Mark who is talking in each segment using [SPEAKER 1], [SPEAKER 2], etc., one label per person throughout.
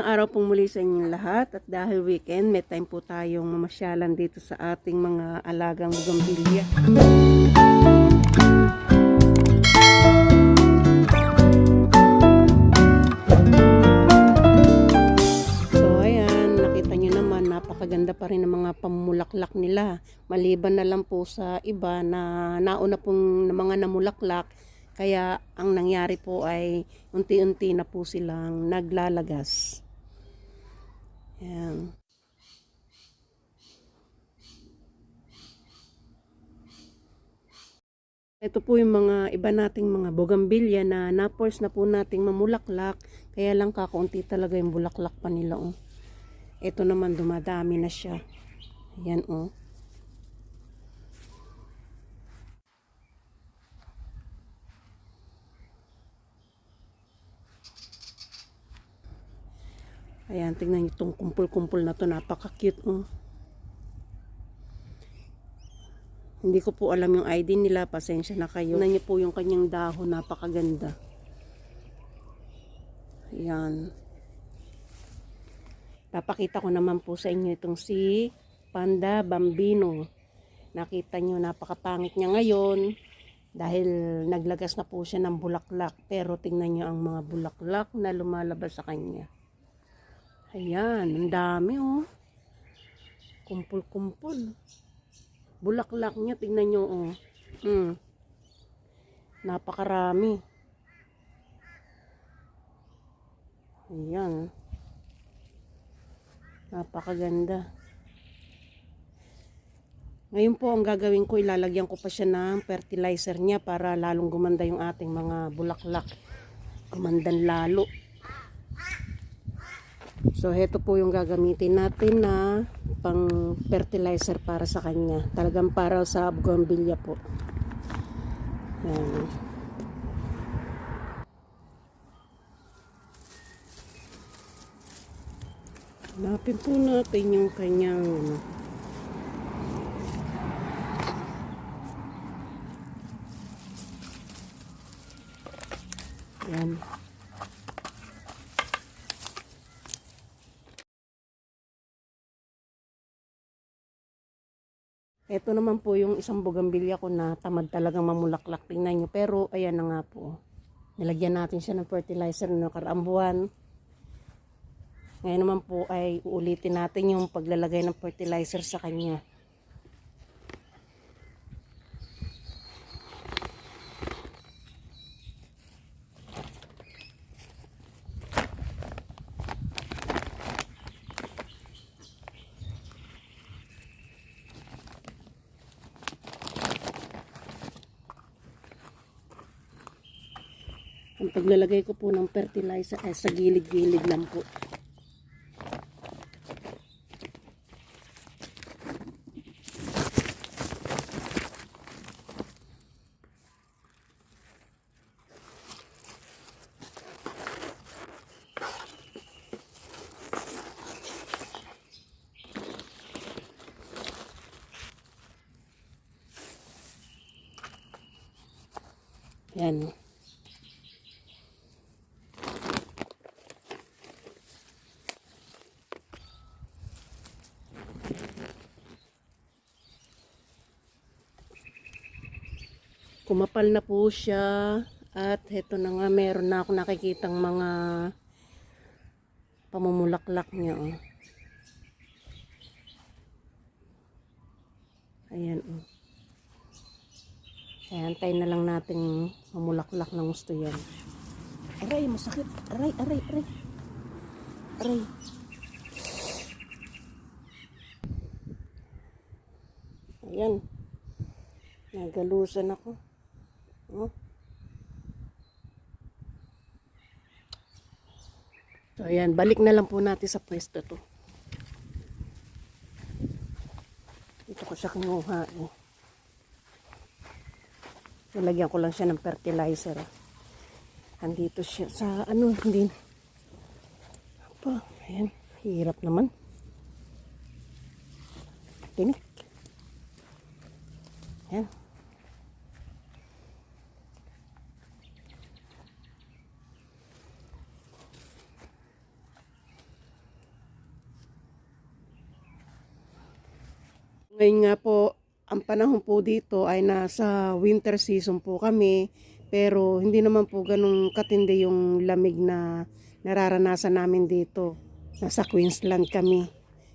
[SPEAKER 1] Magandang araw pong muli sa inyong lahat at dahil weekend, may time po tayong mamasyalan dito sa ating mga alagang bugambilya. So ayan, nakita nyo naman, napakaganda pa rin ng mga pamulaklak nila. Maliban na lang po sa iba na nauna pong mga namulaklak, kaya ang nangyari po ay unti-unti na po silang naglalagas. Ayan. Ito po yung mga iba nating mga bogambilya na na-force na po nating mamulaklak. Kaya lang kakaunti talaga yung bulaklak pa nila. Oh. Ito naman dumadami na siya. Ayan oh. Ayan, tingnan niyo itong kumpul-kumpul na to. Napaka-cute oh. Hindi ko po alam yung ID nila. Pasensya na kayo. Tingnan niyo po yung kanyang dahon. Napakaganda. Ayan. Papakita ko naman po sa inyo itong si Panda Bambino. Nakita nyo, napakapangit niya ngayon. Dahil naglagas na po siya ng bulaklak. Pero tingnan nyo ang mga bulaklak na lumalabas sa kanya. Ayan, ang dami oh. Kumpul-kumpul. Bulaklak niya, tingnan nyo oh. Mm. Napakarami. Ayan. Napakaganda. Ngayon po, ang gagawin ko, ilalagyan ko pa siya ng fertilizer niya para lalong gumanda yung ating mga bulaklak. Gumandan lalo. So, heto po yung gagamitin natin na pang fertilizer para sa kanya. Talagang para sa bougainvillea po. Ayan. Hanapin po natin yung kanyang ano. Yan. Ito naman po yung isang bugambilya ko na tamad talagang mamulaklak. Tingnan nyo. Pero ayan na nga po. Nilagyan natin siya ng fertilizer na nakaraang buwan. Ngayon naman po ay uulitin natin yung paglalagay ng fertilizer sa kanya. Ang paglalagay ko po ng fertilizer ay sa gilid-gilid lang po. Yan. Kumapal na po siya. At heto na nga, meron na ako nakikitang mga pamumulaklak niya. Oh. Ayan. Oh. Ayan, tayo na lang natin mamulaklak ng gusto yan. Aray, masakit. Aray, aray, aray. Aray. Ayan. Nagalusan ako. Oh. So, ayan. Balik na lang po natin sa pwesto to. Ito ko siya kinuha eh. Nalagyan ko lang siya ng fertilizer. ah. Andito siya sa ano, hindi. Apa, ayan. Hirap naman. Tinik. Ayan. Ngayon nga po, ang panahon po dito ay nasa winter season po kami. Pero hindi naman po ganun katindi yung lamig na nararanasan namin dito. Nasa Queensland kami.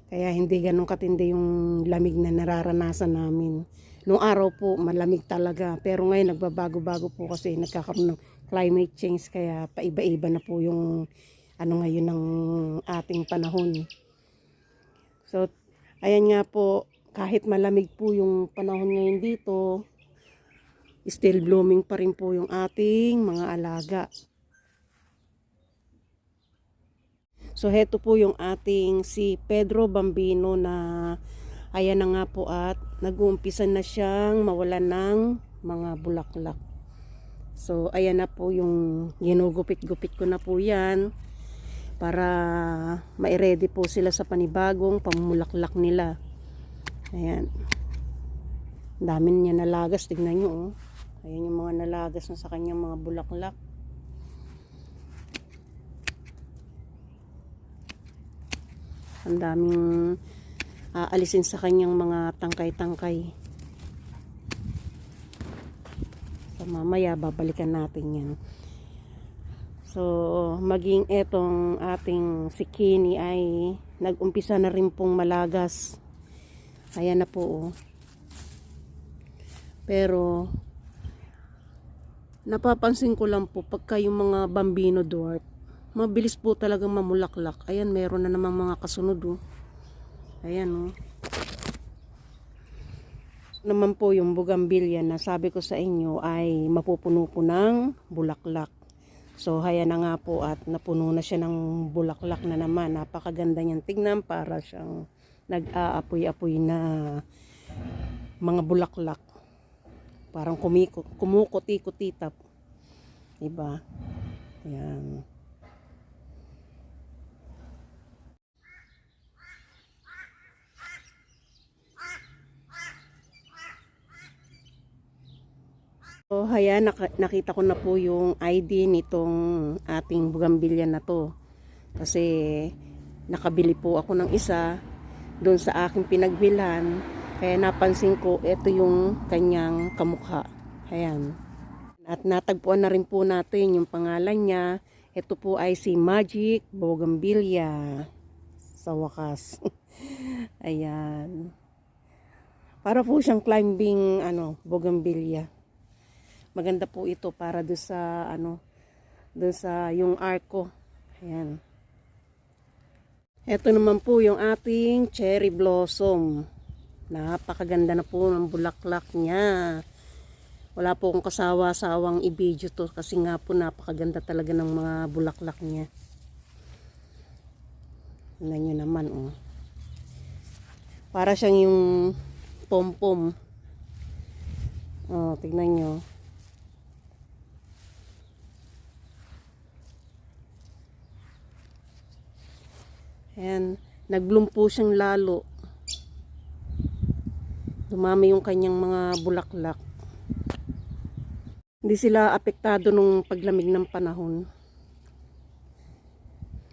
[SPEAKER 1] Kaya hindi ganun katindi yung lamig na nararanasan namin. Noong araw po, malamig talaga. Pero ngayon, nagbabago-bago po kasi nagkakaroon ng climate change. Kaya paiba-iba na po yung ano ngayon ng ating panahon. So, ayan nga po, kahit malamig po yung panahon ngayon dito, still blooming pa rin po yung ating mga alaga. So, heto po yung ating si Pedro Bambino na ayan na nga po at nag-uumpisa na siyang mawalan ng mga bulaklak. So, ayan na po yung ginugupit-gupit ko na po yan para ma-ready po sila sa panibagong pamumulaklak nila. Ayan. Dami niya nalagas. Tignan nyo, oh. Ayan yung mga nalagas na sa kanyang mga bulaklak. Ang daming aalisin sa kanyang mga tangkay-tangkay. So, mamaya babalikan natin yan. So, maging etong ating si Kini ay nag-umpisa na rin pong malagas. Ayan na po, oh. Pero, napapansin ko lang po, pagka yung mga bambino dwarf, mabilis po talagang mamulaklak. Ayan, meron na namang mga kasunod, oh. Ayan, oh. Naman po yung bugambilya na sabi ko sa inyo ay mapupuno po ng bulaklak. So, haya na nga po at napuno na siya ng bulaklak na naman. Napakaganda niyang tignan para siyang nag-aapoy-apoy na mga bulaklak. Parang kumiko, kumukuti-kutitap. Diba? Ayan. So, haya, nakita ko na po yung ID nitong ating bugambilya na to. Kasi, nakabili po ako ng isa doon sa aking pinagbilhan. Kaya napansin ko, ito yung kanyang kamukha. Ayan. At natagpuan na rin po natin yung pangalan niya. Ito po ay si Magic Bougainvillea. Sa wakas. Ayan. Para po siyang climbing ano, bougainvillea maganda po ito para do sa ano do sa yung arko ayan ito naman po yung ating cherry blossom. Napakaganda na po ng bulaklak niya. Wala po akong kasawa-sawang i-video to kasi nga po napakaganda talaga ng mga bulaklak niya. Tingnan nyo naman oh. Para siyang yung pom-pom. Oh tignan nyo Ayan, nagbloom po siyang lalo. Dumami yung kanyang mga bulaklak. Hindi sila apektado nung paglamig ng panahon.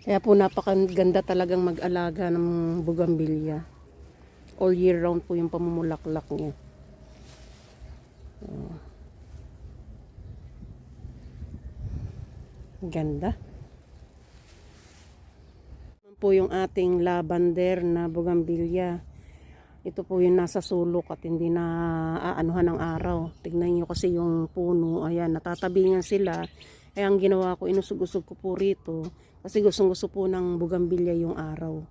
[SPEAKER 1] Kaya po napakaganda talagang mag-alaga ng bugambilya. All year round po yung pamumulaklak niya. Oh. Ganda po yung ating lavender na bugambilya. Ito po yung nasa sulok at hindi na aanuhan ng araw. Tignan nyo kasi yung puno. Ayan, natatabingan sila. Kaya ang ginawa ko, inusog-usog ko po rito. Kasi gustong gusto po ng bugambilya yung araw.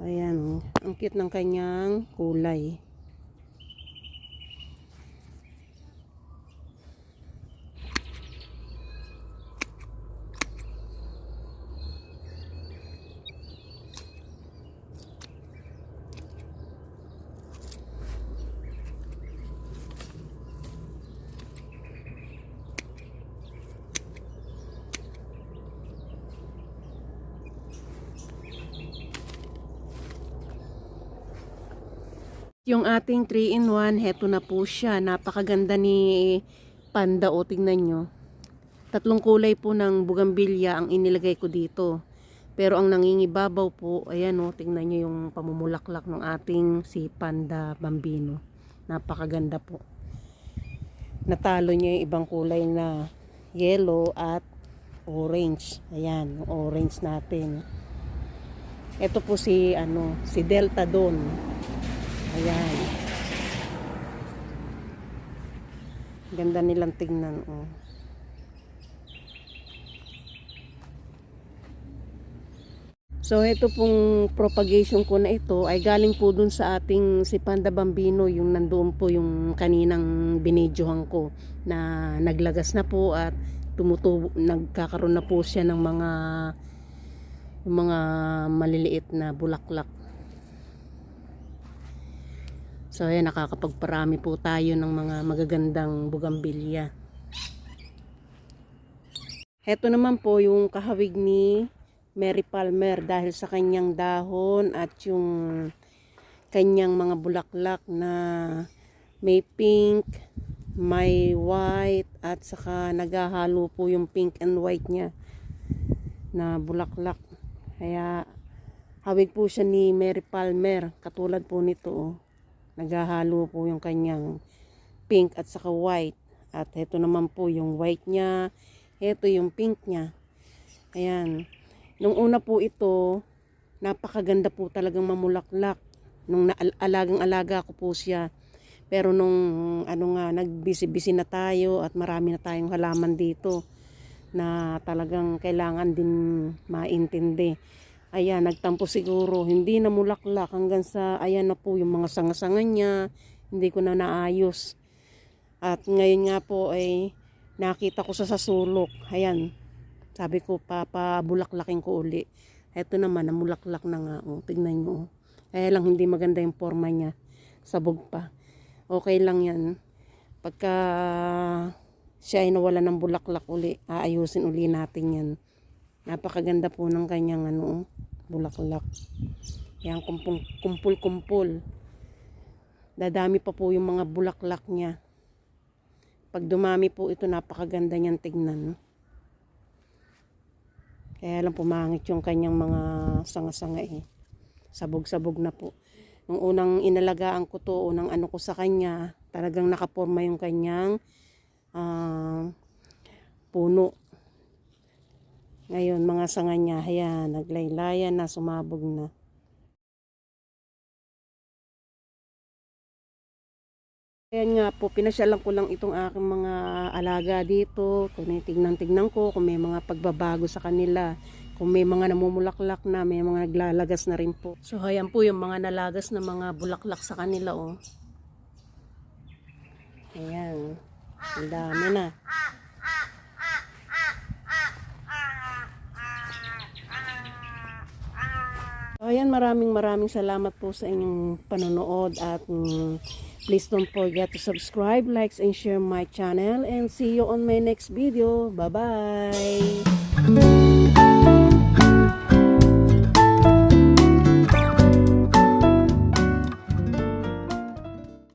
[SPEAKER 1] Ayan, ang cute ng kanyang kulay. Yung ating 3-in-1, heto na po siya. Napakaganda ni Panda o tingnan nyo. Tatlong kulay po ng bugambilya ang inilagay ko dito. Pero ang nangingibabaw po, ayan o, tingnan nyo yung pamumulaklak ng ating si Panda Bambino. Napakaganda po. Natalo niya yung ibang kulay na yellow at orange. Ayan, orange natin. Ito po si ano, si Delta Don. Ayan. Ganda nilang tingnan, oh. So, ito pong propagation ko na ito ay galing po dun sa ating si Panda Bambino, yung nandoon po yung kaninang binidyohan ko na naglagas na po at tumutubo, nagkakaroon na po siya ng mga mga maliliit na bulaklak. So, ayan, nakakapagparami po tayo ng mga magagandang bugambilya. Heto naman po yung kahawig ni Mary Palmer dahil sa kanyang dahon at yung kanyang mga bulaklak na may pink, may white at saka naghahalo po yung pink and white niya na bulaklak. Kaya hawig po siya ni Mary Palmer katulad po nito. Oh. Naghahalo po yung kanyang pink at saka white. At ito naman po yung white niya. Ito yung pink niya. Ayan. Nung una po ito, napakaganda po talagang mamulaklak. Nung alagang-alaga ko po siya. Pero nung ano nga, nagbisi-bisi na tayo at marami na tayong halaman dito na talagang kailangan din maintindi. Ayan, nagtampo siguro, hindi na mulaklak hanggang sa, ayan na po yung mga sangasangan niya, hindi ko na naayos. At ngayon nga po ay nakita ko sa sasulok. Ayan, sabi ko, papabulaklakin ko uli. Ito naman, namulaklak na nga. Oh, tignan nyo. Oh. Kaya lang hindi maganda yung forma niya. Sabog pa. Okay lang yan. Pagka siya ay nawala ng bulaklak uli, aayusin uli natin yan. Napakaganda po ng kanyang ano, bulaklak. Yan, kumpul-kumpul. Dadami pa po yung mga bulaklak niya. Pag dumami po ito, napakaganda niyan tignan. Kaya lang pumangit yung kanyang mga sanga-sanga eh. Sabog-sabog na po. Nung unang inalagaan ko to, unang ano ko sa kanya, talagang nakaporma yung kanyang uh, puno. Ngayon, mga sanga niya, ayan, naglaylayan na, sumabog na. Ayan nga po, pinasyalan ko lang itong aking mga alaga dito. Kung tignan-tignan ko, kung may mga pagbabago sa kanila. Kung may mga namumulaklak na, may mga naglalagas na rin po. So, ayan po yung mga nalagas na mga bulaklak sa kanila, oh. Ayan. Ang dami na. So, ayan, maraming maraming salamat po sa inyong panonood at mm, please don't forget to subscribe, likes, and share my channel and see you on my next video. Bye-bye!